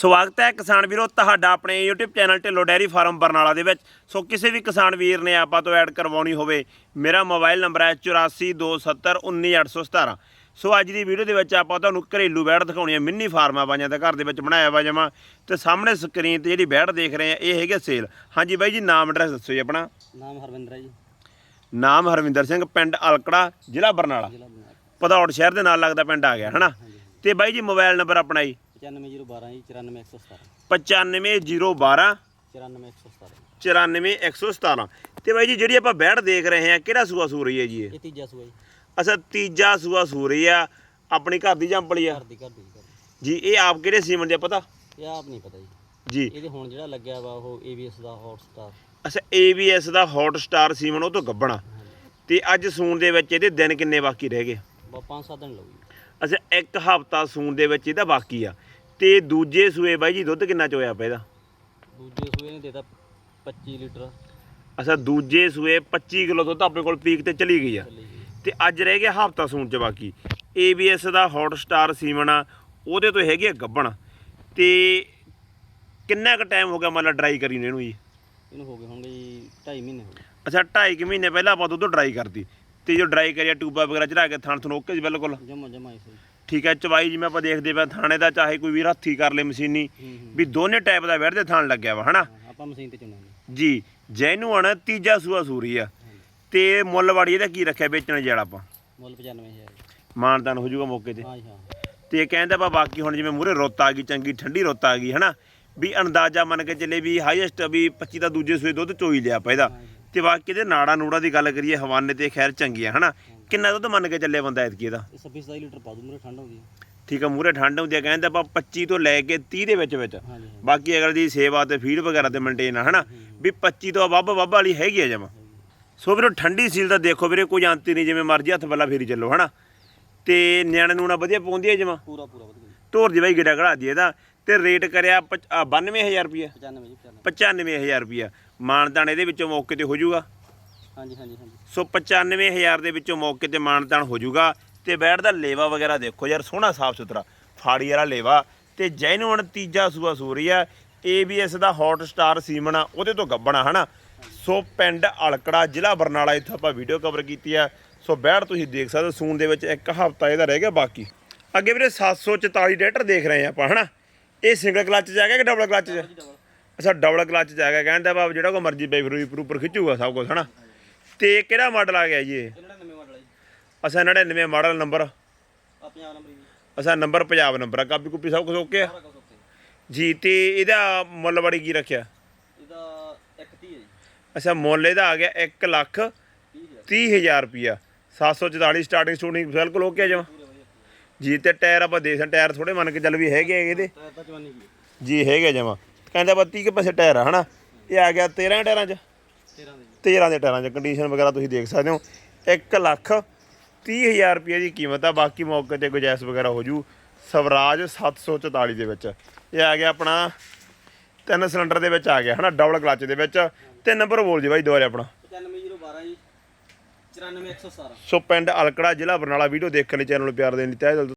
ਸਵਾਗਤ ਹੈ ਕਿਸਾਨ ਵੀਰੋ ਤੁਹਾਡਾ ਆਪਣੇ YouTube channel Dhillon dairy farm Barnala ਦੇ ਵਿੱਚ। ਸੋ ਕਿਸੇ ਵੀ ਕਿਸਾਨ ਵੀਰ ਨੇ ਆਪਾਂ ਤੋਂ ਐਡ ਕਰਵਾਉਣੀ ਹੋਵੇ ਮੇਰਾ ਮੋਬਾਈਲ ਨੰਬਰ ਹੈ 8427191817 ਸੋ ਅੱਜ ਦੀ ਵੀਡੀਓ ਦੇ ਵਿੱਚ ਆਪਾਂ ਤੁਹਾਨੂੰ ਘਰੇਲੂ ਬੈੜ ਦਿਖਾਉਣੀ ਹੈ ਮਿੰਨੀ ਫਾਰਮਾਂ ਬਾਈਆਂ ਦਾ ਘਰ ਦੇ ਵਿੱਚ ਬਣਾਇਆ ਵਾ ਜਮਾ। ਤੇ ਸਾਹਮਣੇ ਸਕਰੀਨ ਤੇ ਜਿਹੜੀ ਬੈੜ ਦੇਖ ਰਹੇ ਆ ਇਹ ਹੈਗੇ ਸੇਲ ਹਾਂਜੀ ਬਾਈ ਜੀ ਨਾਮ ਐਡਰੈਸ ਦੱਸੋ ਜੀ ਆਪਣਾ। ਨਾਮ ਹਰਵਿੰਦਰ ਹੈ ਜੀ। ਨਾਮ ਹਰਵਿੰਦਰ ਸਿੰਘ ਪਿੰਡ ਅਲਕੜਾ ਜ਼ਿਲ੍ਹਾ ਬਰਨਾਲਾ। ਜ਼ਿਲ੍ਹਾ ਬਰਨਾਲਾ। ਪਧੌੜ ਸ਼ਹਿਰ ਦੇ ਨਾਲ ਲੱਗਦਾ ਪਿੰਡ ਆ ਗਿਆ ਹਨਾ? ਤੇ ਬਾਈ ਜੀ ਮੋਬਾਈਲ ਨੰਬਰ ਆਪਣਾ ਜੀ। 95012 ਜੀ 94117 95012 94117 94117 ਤੇ ਬਾਈ ਜੀ ਜਿਹੜੀ ਆਪਾਂ ਬੈੜ ਦੇਖ ਰਹੇ ਆ ਕਿਹੜਾ ਸੂਆ ਸੂ ਰਹੀ ਹੈ ਜੀ ਇਹ? ਇਹ ਤੀਜਾ ਸੂਆ ਜੀ। ਅਸਾ ਤੀਜਾ ਸੂਆ ਸੂ ਰਹੀ ਆ ਆਪਣੀ ਘਰ ਦੀ ਜੰਪਲੀ ਆ? ਘਰ ਦੀ ਘਰ ਦੀ ਘਰ ਦੀ। ਜੀ ਇਹ ਆਪ ਕਿਹੜੇ ਸੀਮਨ ਦੇ ਪਤਾ? ਇਹ ਆਪ ਨਹੀਂ ਪਤਾ ਜੀ। ਜੀ। ਇਹਦੇ ਹੁਣ ਜਿਹੜਾ ਲੱਗਿਆ ਵਾ ਉਹ ABS ਦਾ ਹੌਟ ਸਟਾਰ ਅਸਾ ABS ਦਾ ਹੌਟ ਸਟਾਰ ਸੀਮਨ ਉਹ ਤੋਂ ਗੱਬਣਾ। ਤੇ ਅੱਜ ਸੂਣ ਦੇ ਵਿੱਚ ਇਹਦੇ ਦਿਨ ਕਿੰਨੇ ਬਾਕੀ ਰਹਿ ਗਏ? ਬਾ 5-7 ਦਿਨ ਲਊਗੀ ਅਸਾ ਇੱਕ ਹਫਤਾ ਸੂਣ ਦੇ ਵਿੱਚ ਇਹਦਾ ਬਾਕੀ ਆ। ਤੇ ਦੂਜੇ ਸੂਏ ਬਾਈ ਜੀ ਦੁੱਧ ਕਿੰਨਾ ਚੋਇਆ ਪਿਆ ਇਹਦਾ? ਦੂਜੇ ਸੂਏ ਨੇ ਦੇਤਾ 25 ਲੀਟਰ। ਅਸਾ ਦੂਜੇ ਸੂਏ 25 ਕਿਲੋ ਦੁੱਧ ਆਪਣੇ ਕੋਲ ਪੀਕ ਤੇ ਚਲੀ ਗਈ ਆ। ਚੱਲੀ ਤੇ ਅੱਜ ਰਹਿ ਗਿਆ ਹਫਤਾ ਸੂਣ ਚ ਬਾਕੀ। ABS ਦਾ ਹੌਟ ਸਟਾਰ ਸੀਮਨ ਆ ਉਹਦੇ ਤੋਂ ਹੈਗੇ ਆ ਗੱਬਣ। ਤੇ ਕਿੰਨਾ ਕੁ ਟਾਈਮ ਹੋ ਗਿਆ ਮੰਨ ਲਾ ਡਰਾਈ ਕਰੀ ਨੂੰ ਇਹਨੂੰ ਜੀ? ਇਹਨੂੰ ਹੋ ਗਏ ਹੋਣਗੇ ਜੀ 2.5 ਮਹੀਨੇ ਹੋ ਗਏ। ਅੱਛਾ 2.5 ਮਹੀਨੇ ਪਹਿਲਾਂ ਆਪਾਂ ਦੁੱਧ ਡਰਾਈ ਕਰਤੀ। ਤੇ ਜੋ ਡਰਾਈ ਕਰਿਆ ਟੂਬਾ ਵਗੈਰਾ ਚੜਾ ਕੇ ਥਣ ਥਣ ਓਕੇ ਜੀ ਬਿਲਕੁਲ? ਜਮਾ ਜਮਾ ਇਸੇ ਠੀਕ ਹੈ ਚਵਾਈ ਜਿਵੇਂ ਆਪਾਂ ਦੇਖਦੇ ਪਏ ਥਾਣੇ ਦਾ ਚਾਹੇ ਕੋਈ ਵੀ ਹੱਥੀ ਕਰ ਲੇ ਮਸ਼ੀਨੀ ਵੀ ਦੋਨੇ ਟਾਈਪ ਦਾ ਵੈੜ ਦੇ ਥਣ ਲੱਗਿਆ ਵਾ ਹਨਾ? ਆਪਾਂ ਮਸ਼ੀਨ ਤੇ ਚੁਣਿਆ ਨੇ ਜੀ ਜੈਨੂਅਨ ਤੀਜਾ ਸੂਆ ਸੂਰੀ ਆ। ਤੇ ਮੁੱਲ ਵਾੜੀ ਇਹਦਾ ਕੀ ਰੱਖਿਆ ਵੇਚਣ ਜਿਹੜਾ ਆਪਾਂ? ਮੁੱਲ 95000 ਮਾਨਦਾਨ ਹੋ ਜਾਊਗਾ ਮੌਕੇ ਤੇ। ਹਾਂ ਹਾਂ। ਤੇ ਕਹਿੰਦਾ ਬਾ ਬਾਕੀ ਹੁਣ ਜਿਵੇਂ ਮੂਰੇ ਰੁੱਤ ਆ ਗਈ ਚੰਗੀ ਠੰਡੀ ਰੁੱਤ ਆ ਗਈ ਹਨਾ? ਵੀ ਅੰਦਾਜ਼ਾ ਮੰਨ ਕੇ ਚੱਲੇ ਵੀ ਹਾਈਐਸਟ ਵੀ 25 ਦਾ ਦੂਜੇ ਸੂਏ ਦੁੱਧ ਚੋਈ ਲਿਆ ਆਪਾਂ ਇਹਦਾ। ਤੇ ਬਾਕੀ ਇਹਦੇ ਨਾੜਾ ਨੂੜਾ ਦੀ ਗੱਲ ਕਰੀਏ ਹਵਾਨੇ ਤੇ ਖੈਰ ਚੰਗੀਆਂ ਹਨਾ? ਕਿੰਨਾ ਦੁੱਧ ਮੰਨ ਕੇ ਚੱਲੇ ਬੰਦਾ ਐਤਕੀ ਇਹਦਾ? ਇਹ 26 ਲੀਟਰ ਪਾ ਦੂ ਮੇਰੇ ਠੰਡ ਹੁੰਦੀ ਹੈ। ਠੀਕ ਆ ਮੂਰੇ ਠੰਡ ਹੁੰਦੀ ਆ ਕਹਿੰਦਾ ਆਪਾਂ 25 ਤੋਂ ਲੈ ਕੇ 30 ਦੇ ਵਿੱਚ ਵਿੱਚ। ਬਾਕੀ ਅਗਰ ਦੀ ਸੇਵਾ ਤੇ ਫੀਡ ਵਗੈਰਾ ਤੇ ਮੇਨਟੇਨ ਆ ਹਨਾ? ਵੀ 25 ਤੋਂ ਵੱਬ ਵੱਬ ਵਾਲੀ ਹੈਗੀ ਆ ਜਮਾ। ਸੋ ਵੀਰੋ ਠੰਡੀ ਸੀਲ ਦਾ ਦੇਖੋ ਵੀਰੇ ਕੋਈ ਅੰਤ ਹੀ ਨਹੀਂ ਜਿਵੇਂ ਮਰਜ਼ੀ ਹੱਥ ਬੱਲਾ ਫੇਰੀ ਚੱਲੋ ਹਨਾ? ਤੇ ਨਿਆਣੇ ਨੂਣਾ ਵਧੀਆ ਪਾਉਂਦੀ ਹੈ ਜਮਾ? ਪੂਰਾ ਪੂਰਾ ਵਧੀਆ। ਜੀ ਧੋਰ ਦੀ ਬਾਈ ਗਿੜਾ ਘੜਾ ਦੀ ਇਹਦਾ। ਤੇ ਰੇਟ ਕਰਿਆ ਪਚ- ਆ, 92000 ਰੁਪਏ 95 ਜੀ 95 95000 ਰੁਪਏ ਮਾਨਦਾਨ ਇਹਦੇ ਵਿੱਚੋਂ ਮੌਕੇ ਤੇ ਹੋ ਜਾਊਗਾ। ਹਾਂਜੀ ਹਾਂਜੀ ਹਾਂਜੀ। ਸੋ 95000 ਦੇ ਵਿੱਚੋਂ ਮੌਕੇ ਤੇ ਮਾਨਦਾਨ ਹੋ ਜਾਊਗਾ ਤੇ ਬੈਠ ਦਾ ਲੇਵਾ ਵਗੈਰਾ ਦੇਖੋ ਯਾਰ, ਸੋਹਣਾ ਸਾਫ਼ ਸੁਥਰਾ, ਫਾੜੀ ਵਾਲਾ ਲੇਵਾ ਤੇ ਜੈਨੂਨ ਤੀਜਾ ਸੂਆ ਸੂ ਰਹੀ ਆ ABS ਦਾ ਹੌਟ ਸਟਾਰ ਸੀਮਨ ਆ, ਉਹਦੇ ਤੋਂ ਗੱਬਣਾ ਹਨਾ? ਸੋ ਪਿੰਡ ਅਲਕੜਾ, ਜ਼ਿਲ੍ਹਾ ਬਰਨਾਲਾ, ਇੱਥੋਂ ਆਪਾਂ ਵੀਡੀਓ ਕਵਰ ਕੀਤੀ ਆ। ਸੋ ਬੈਠ ਤੁਸੀਂ ਦੇਖ ਸਕਦੇ ਹੋ ਸੂਨ ਦੇ ਵਿੱਚ ਇੱਕ ਹਫਤਾ ਇਹਦਾ ਰਹਿ ਗਿਆ ਬਾਕੀ। ਅੱਗੇ ਵੀਰੇ 744 ਡੇਟਰ ਦੇਖ ਰਹੇ ਆ ਆਪਾਂ, ਹਨਾ? ਇਹ ਸਿੰਗਲ ਕਲੱਚ ਚ ਆ ਗਿਆ ਕਿ ਡਬਲ ਕਲੱਚ ਚ? ਅੱਛਾ ਡਬਲ ਕਲੱਚ ਚ ਆ ਗਿਆ ਕਹਿੰਦਾ ਬਾਬ ਜਿਹੜਾ ਕੋ ਮਰਜ਼ੀ ਬੇਫਰੂ ਉੱਪਰ ਖਿੱਚੂਗਾ ਸਭ ਕੁਝ ਹਨਾ? ਤੇ ਕਿਹੜਾ ਮਾਡਲ ਆ ਗਿਆ ਜੀ ਇਹ? ਇਹਨਾਂ ਨਵੇਂ ਮਾਡਲ ਹੈ ਜੀ। ਅਸਾਂ 99 ਮਾਡਲ ਨੰਬਰ ਆ ਪੰਜਾਬ ਨੰਬਰ ਜੀ ਅਸਾਂ ਨੰਬਰ ਪੰਜਾਬ ਨੰਬਰ ਆ। ਕਾਪੀ ਕੁਪੀ ਸਭ ਕੁਝ ਓਕੇ ਆ? ਸਾਰਾ ਕੁਝ ਉੱਤੇ ਜੀ ਤੇ ਇਹਦਾ ਮੁੱਲ ਬੜੀ ਕੀ ਰੱਖਿਆ? ਇਹਦਾ 130 ਹੈ ਜੀ। ਅੱਛਾ ਮੁੱਲ ਇਹਦਾ ਆ ਗਿਆ 1 ਲੱਖ 30000 30000 ਰੁਪਿਆ 744 ਸਟਾਰਟਿੰਗ ਸਟੂਡਿੰਗ ਬਿਲਕੁਲ ਓਕੇ ਆ ਜਮਾ। ਪੂਰੇ ਵਧੀਆ ਜੀ ਤੇ ਟਾਇਰ ਆਪਾਂ ਦੇਖਾਂ ਟਾਇਰ ਥੋੜੇ ਮੰਨ ਕੇ ਚੱਲ ਵੀ ਹੈਗੇ ਆ ਇਹਦੇ। ਟਾਇਰ ਤਾਂ ਜਵਾਨੀ ਕੀ ਜੀ ਹੈਗੇ ਜਮਾ। ਕਹਿੰਦਾ 30 ਕੇ ਪੈਸੇ ਟਾਇਰ ਆ ਹਨਾ? ਇਹ ਆ ਗਿਆ 13 ਟਾਇਰਾਂ 'ਚ। 13 ਦੇ 13 ਦੇ ਟਾਇਰਾਂ 'ਚ। ਕੰਡੀਸ਼ਨ ਵਗੈਰਾ ਤੁਸੀਂ ਦੇਖ ਸਕਦੇ ਹੋ। 1 ਲੱਖ 30000 ਰੁਪਏ ਦੀ ਕੀਮਤ ਆ। ਬਾਕੀ ਮੌਕੇ ਤੇ ਗੁਜਾਇਸ਼ ਵਗੈਰਾ ਹੋ ਜੂ। ਸਵਰਾਜ 744 ਦੇ ਵਿੱਚ। ਇਹ ਆ ਗਿਆ ਆਪਣਾ ਤਿੰਨ ਸਿਲੰਡਰ ਦੇ ਵਿੱਚ ਆ ਗਿਆ ਹਨਾ? ਡਬਲ ਕਲਚ ਦੇ ਵਿੱਚ। ਤੇ ਨੰਬਰ ਬੋਲ ਜੀ ਬਾਈ ਦੁਬਾਰੇ ਆਪਣਾ। 95012 ਜੀ। 94117 ਸੋ ਪਿੰਡ ਅਲਕੜਾ ਜ਼ਿਲ੍ਹਾ ਬਰਨਾਲਾ। ਵੀਡੀਓ ਦੇਖਣ ਲਈ ਚੈਨਲ ਨੂੰ ਪਿਆਰ ਦੇਣ ਲਈ ਤਹਿ ਦਿਲ